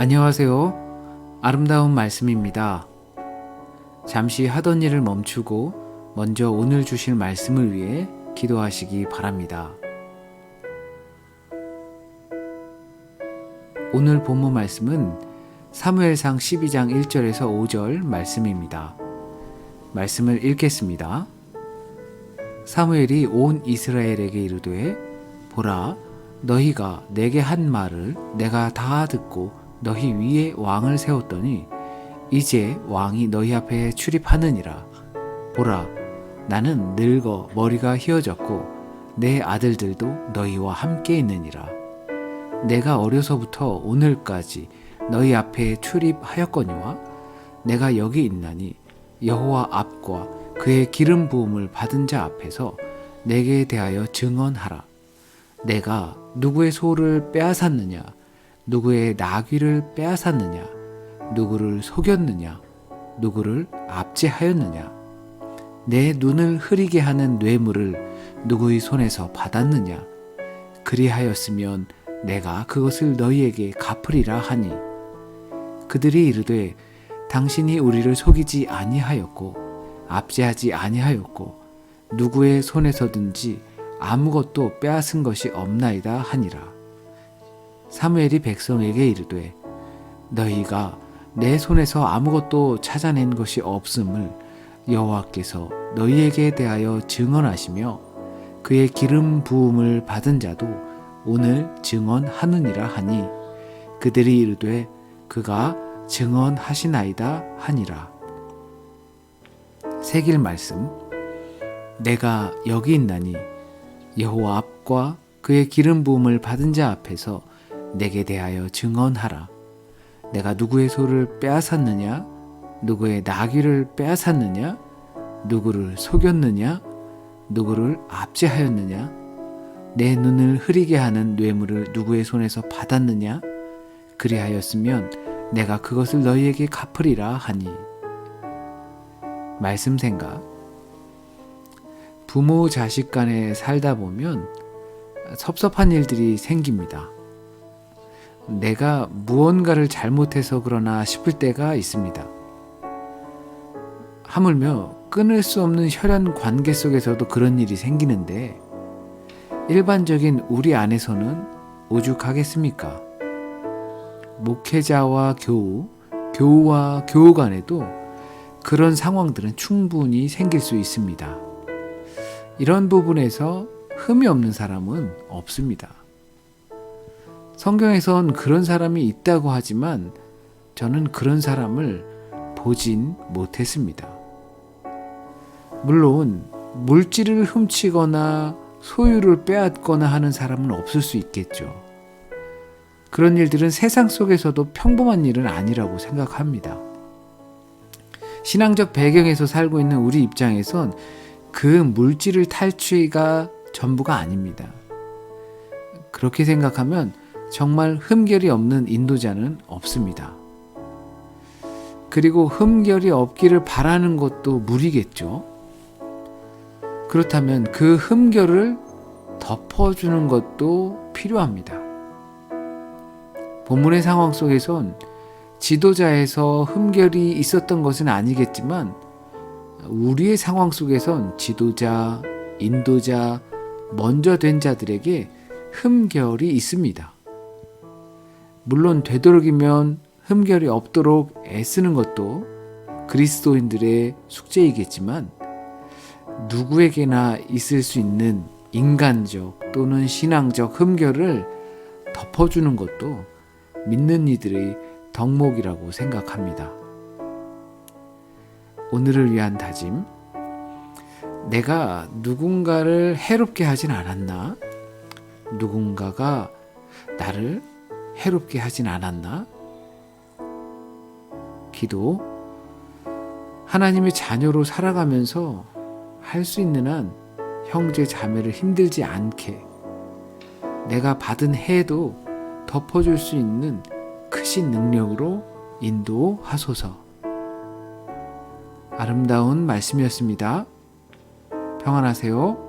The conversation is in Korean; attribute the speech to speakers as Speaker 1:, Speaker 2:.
Speaker 1: 안녕하세요. 아름다운 말씀입니다. 잠시 하던 일을 멈추고 먼저 오늘 주실 말씀을 위해 기도하시기 바랍니다. 오늘 본문 말씀은 사무엘상 12장 1절에서 5절 말씀입니다. 말씀을 읽겠습니다. 사무엘이 온 이스라엘에게 이르되 보라 너희가 내게 한 말을 내가 다 듣고 너희 위에 왕을 세웠더니 이제 왕이 너희 앞에 출입하느니라. 보라 나는 늙어 머리가 휘어졌고 내 아들들도 너희와 함께 있느니라. 내가 어려서부터 오늘까지 너희 앞에 출입하였거니와 내가 여기 있나니 여호와 앞과 그의 기름 부음을 받은 자 앞에서 내게 대하여 증언하라. 내가 누구의 소를 빼앗았느냐? 누구의 나귀를 빼앗았느냐? 누구를 속였느냐? 누구를 압제하였느냐? 내 눈을 흐리게 하는 뇌물을 누구의 손에서 받았느냐? 그리하였으면 내가 그것을 너희에게 갚으리라 하니. 그들이 이르되 당신이 우리를 속이지 아니하였고 압제하지 아니하였고 누구의 손에서든지 아무것도 빼앗은 것이 없나이다 하니라. 사무엘이 백성에게 이르되 너희가 내 손에서 아무것도 찾아낸 것이 없음을 여호와께서 너희에게 대하여 증언하시며 그의 기름 부음을 받은 자도 오늘 증언하느니라 하니 그들이 이르되 그가 증언하시나이다 하니라 새길 말씀 내가 여기 있나니 여호와 앞과 그의 기름 부음을 받은 자 앞에서 내게 대하여 증언하라. 내가 누구의 소를 빼앗았느냐? 누구의 나귀를 빼앗았느냐? 누구를 속였느냐? 누구를 압제하였느냐? 내 눈을 흐리게 하는 뇌물을 누구의 손에서 받았느냐? 그리하였으면 내가 그것을 너희에게 갚으리라 하니. 말씀 생각. 부모 자식 간에 살다 보면 섭섭한 일들이 생깁니다. 내가 무언가를 잘못해서 그러나 싶을 때가 있습니다. 하물며 끊을 수 없는 혈연 관계 속에서도 그런 일이 생기는데 일반적인 우리 안에서는 오죽하겠습니까? 목회자와 교우, 교우와 교우 간에도 그런 상황들은 충분히 생길 수 있습니다. 이런 부분에서 흠이 없는 사람은 없습니다. 성경에선 그런 사람이 있다고 하지만 저는 그런 사람을 보진 못했습니다. 물론 물질을 훔치거나 소유를 빼앗거나 하는 사람은 없을 수 있겠죠. 그런 일들은 세상 속에서도 평범한 일은 아니라고 생각합니다. 신앙적 배경에서 살고 있는 우리 입장에선 그 물질을 탈취가 전부가 아닙니다. 그렇게 생각하면 정말 흠결이 없는 인도자는 없습니다. 그리고 흠결이 없기를 바라는 것도 무리겠죠. 그렇다면 그 흠결을 덮어주는 것도 필요합니다. 본문의 상황 속에선 지도자에서 흠결이 있었던 것은 아니겠지만 우리의 상황 속에선 지도자, 인도자, 먼저 된 자들에게 흠결이 있습니다. 물론 되도록이면 흠결이 없도록 애쓰는 것도 그리스도인들의 숙제이겠지만 누구에게나 있을 수 있는 인간적 또는 신앙적 흠결을 덮어주는 것도 믿는 이들의 덕목이라고 생각합니다. 오늘을 위한 다짐. 내가 누군가를 해롭게 하진 않았나? 누군가가 나를 해롭게 하진 않았나? 기도. 하나님의 자녀로 살아가면서 할 수 있는 한 형제 자매를 힘들지 않게 내가 받은 해도 덮어줄 수 있는 크신 능력으로 인도하소서. 아름다운 말씀이었습니다. 평안하세요.